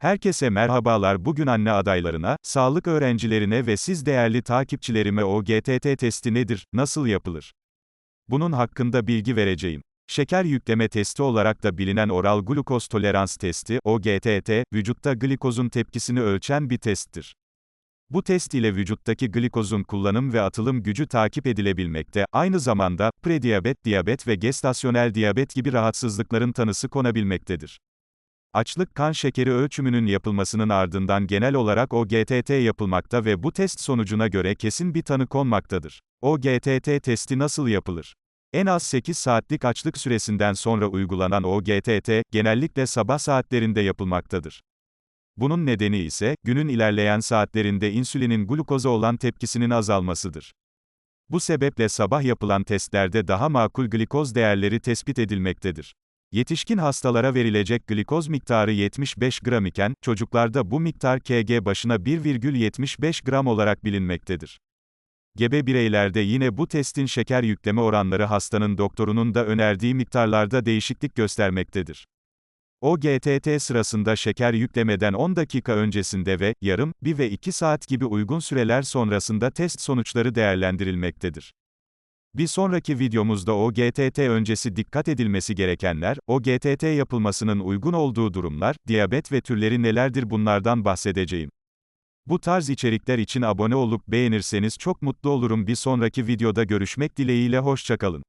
Herkese merhabalar. Bugün anne adaylarına, sağlık öğrencilerine ve siz değerli takipçilerime OGTT testi nedir, nasıl yapılır? Bunun hakkında bilgi vereceğim. Şeker yükleme testi olarak da bilinen oral glukoz tolerans testi, OGTT, vücutta glikozun tepkisini ölçen bir testtir. Bu test ile vücuttaki glikozun kullanım ve atılım gücü takip edilebilmekte, aynı zamanda, prediyabet, diyabet ve gestasyonel diyabet gibi rahatsızlıkların tanısı konabilmektedir. Açlık kan şekeri ölçümünün yapılmasının ardından genel olarak OGTT yapılmakta ve bu test sonucuna göre kesin bir tanı konmaktadır. OGTT testi nasıl yapılır? En az 8 saatlik açlık süresinden sonra uygulanan OGTT, genellikle sabah saatlerinde yapılmaktadır. Bunun nedeni ise, günün ilerleyen saatlerinde insülinin glukoza olan tepkisinin azalmasıdır. Bu sebeple sabah yapılan testlerde daha makul glikoz değerleri tespit edilmektedir. Yetişkin hastalara verilecek glikoz miktarı 75 gram iken, çocuklarda bu miktar kg başına 1,75 gram olarak bilinmektedir. Gebe bireylerde yine bu testin şeker yükleme oranları hastanın doktorunun da önerdiği miktarlarda değişiklik göstermektedir. OGTT sırasında şeker yüklemeden 10 dakika öncesinde ve yarım, 1 ve 2 saat gibi uygun süreler sonrasında test sonuçları değerlendirilmektedir. Bir sonraki videomuzda OGTT öncesi dikkat edilmesi gerekenler, OGTT yapılmasının uygun olduğu durumlar, diyabet ve türleri nelerdir bunlardan bahsedeceğim. Bu tarz içerikler için abone olup beğenirseniz çok mutlu olurum. Bir sonraki videoda görüşmek dileğiyle hoşçakalın.